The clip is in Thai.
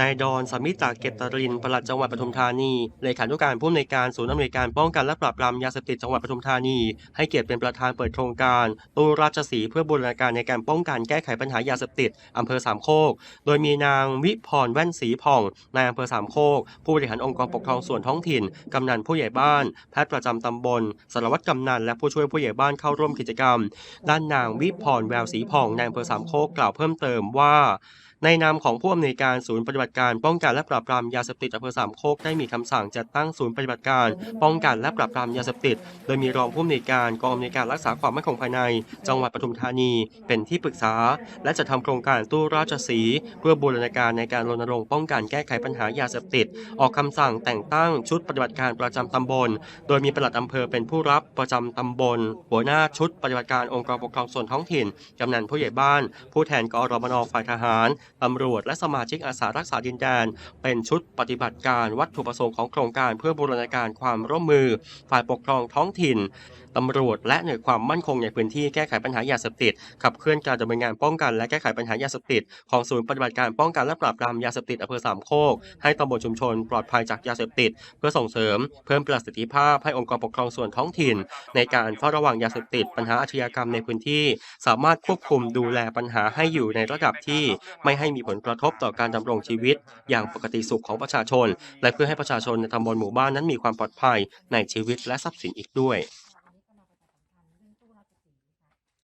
นายดอนสามิตาเกตตรินปลัดจังหวัดปทุมธานีเลขานุการผู้อำนวยการศูนย์อำนวยการป้องกันและปราบปรามยาเสพติดจังหวัดปทุมธานี ให้เกียรติเป็นประธานเปิดโครงการตูราชสีเพื่อบูรณาการในการป้องกันแก้ไขปัญหายาเสพติดอำเภอสามโคก โดยมีนางวิพรแว่นสีผ่องนายอำเภอสามโคก ผู้บริหารองค์กรปกครองส่วนท้องถิ่นกำนันผู้ใหญ่บ้านแพทย์ประจำตำบลสารวัตรกำนันและผู้ช่วยผู้ใหญ่บ้านเข้าร่วมกิจกรรม ด้านนางวิพรแววสีผ่องนายอำเภอสามโคกกล่าวเพิ่มเติมว่า ในนามของผู้อำนวยการศูนย์ปฏิบัติการป้องกันและปราบปรามยาเสพติดอำเภอสามโคกได้มีคำสั่งจัดตั้งศูนย์ปฏิบัติการ ป้องกันและปราบปรามยาเสพติด โดยมีรองผู้อำนวยการกองอำนวยการรักษาความมั่นคงภายใน จังหวัดปทุมธานี เป็นที่ปรึกษา และจะทำโครงการตู้ราชสี เพื่อบูรณาการในการรณรงค์ป้องกันแก้ไขปัญหายาเสพติด ออกคำสั่งแต่งตั้งชุดปฏิบัติการประจำตำบล โดยมีปลัดอำเภอเป็นผู้รับประจำตำบล หัวหน้าชุดปฏิบัติการองค์กรปกครองส่วนท้องถิ่นกำนันผู้ใหญ่บ้าน ผู้แทนกอรมนฝ่ายทหารตำรวจและสมาชิกอาสารักษาดินแดน เป็นชุดปฏิบัติการวัตถุประสงค์ของโครงการเพื่อบูรณาการความร่วมมือ ฝ่ายปกครองท้องถิ่นตำรวจและหน่วยความมั่นคงในพื้นที่แก้ไขปัญหายาเสพติดขับเคลื่อนการดำเนินงานป้องกันและแก้ไขปัญหายาเสพติดของศูนย์ปฏิบัติการป้องกันและปราบปรามยาเสพติดอำเภอสามโคกให้ตำบลชุมชนปลอดภัยจากยาเสพติด เพื่อส่งเสริมเพิ่มประสิทธิภาพให้องค์กรปกครองส่วนท้องถิ่น ในการเฝ้าระวังยาเสพติดปัญหาอาชญากรรมในพื้นที่ สามารถควบคุมดูแลปัญหาให้อยู่ในระดับที่ไม่ให้มีผลกระทบต่อการดำรงชีวิต อย่างปกติสุขของประชาชน และเพื่อให้ประชาชนในตำบลหมู่บ้านนั้นมีความปลอดภัยในชีวิตและทรัพย์สินอีกด้วย